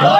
Lord.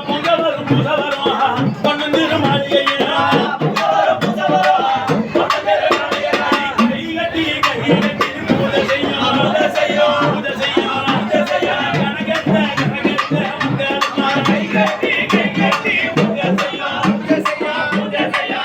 முகவரும் புகவரும்